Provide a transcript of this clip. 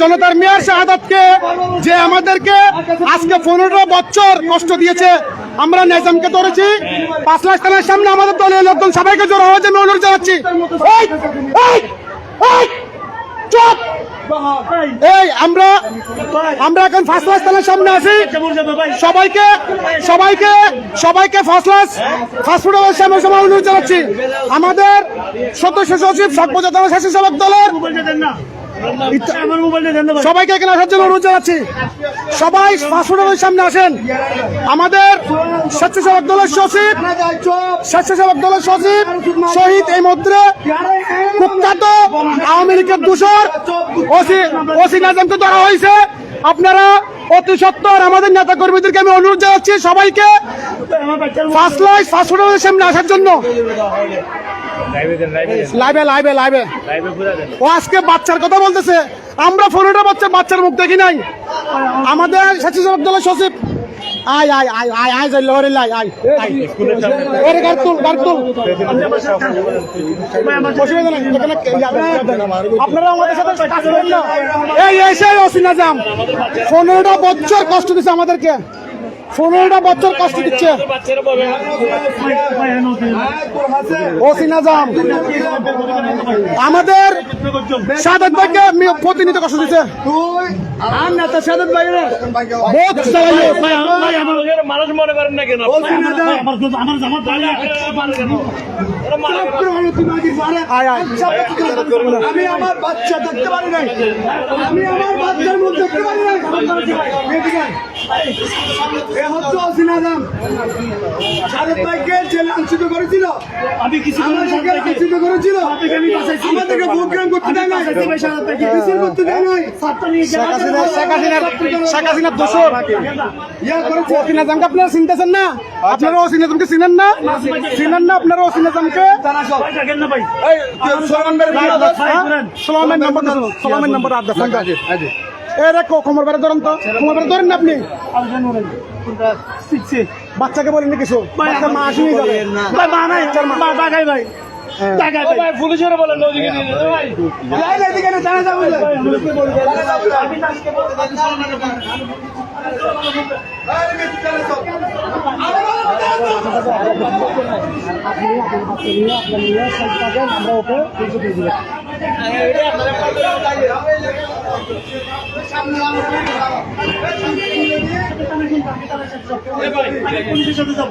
জনতার মেয়র শাহাদাতকে যে আমাদেরকে আজকে পনেরো বছর কষ্ট দিয়েছে, আমরা নেজামকে ধরেছি পাঁচ লাখ টানের সামনে আমাদের দলের লোকজন সবাইকে জোর হওয়ার জন্য অনুরোধ জানাচ্ছি! এই, আমরা আমরা এখন ফার্স্ট ক্লাস থানার সামনে আছি। সবাইকে সবাইকে সবাইকে ফার্স্ট ক্লাস ফাস্ট ফুডের সামনে সময় অনুরোধ জানাচ্ছি। আমাদের সদস্য সচিব সর্বজাতনা সেবক দলের সবাইকে এখানে আসার জন্য অনুরোধ জানাচ্ছি। সবাই ফাস্ট সামনে আসেন। আমাদের স্বেচ্ছাসেবক দলের সচিব, স্বেচ্ছাসেবক দলের সচিব শহীদ এই মধ্যে কুখ্যাত আওয়ামী লীগের দূষর, ওসি ওসি নাজমকে ধরা হয়েছে। আপনারা অতি সত্তর আমাদের নেতা কর্মীদেরকে আমি অনুরোধ জানাচ্ছি সবাইকে ফার্স্ট সামনে আসার জন্য। লাইভে লাইভে লাইভে ও আজকে বাচ্চার কথা বলতেছে। আমরা পনেরোটা বাচ্চার বাচ্চার মুখ দেখি নাই। আমাদের স্বেচ্ছাসেবক দলের সচিব। আয় আয় আয় আয় লাই আপনারা আমাদের সাথে এই অসিনা পনেরোটা আমাদেরকে। পনেরোটা বাচ্চার কাজটি দিচ্ছে। অসিনা জাম আমাদের সাদাত ভাইকে প্রতিনিধিত্ব প্রতিনিধি কষ্ট দিচ্ছে। আর নেতা সাদাত ভাই বহুত চালাইলো মানুষ মনে করেন না কেন? আমার আমার জামা তাহলে আয় আয়। আমি আমার বাচ্চা দেখতে পারি নাই। আমি আমার বাচ্চার মুখ দেখতে পারি নাই। এদিকে এ হচ্ছে অসিনাজাম সাদেক ভাইকে করেছিল। আমি কিছু আমাদেরকে করেছিল। আমাদেরকে গ্রহণ করতে দেয় নাই। মিছিল করতে দেয় নাই। শেখ হাসিনার দোষর। করেছে। অসিনা জামকে আপনারা চিনতেছেন না? আপনারা অসিনা জামকে চিনেন না? চিনেন না আপনারা অসিনা জামকে? দেখেন না ভাই সোলামের নম্বর ধরুন সোলামের নম্বর আর দেখুন এ রেখো কোমর বেড়ে ধরেন তো। কোমর বেড়ে ধরেন না আপনি? বাচ্চাকে বলেন না কিছু? মা আসেনি যাবে মা নাই। মা। টাকাই ভাই। টাকাই ভাই পুলিশের বলেন ওদিকে দিয়ে দিতে ভাই। লাইন এদিকে না জানা যাবে পুলিশের সাথে যাব।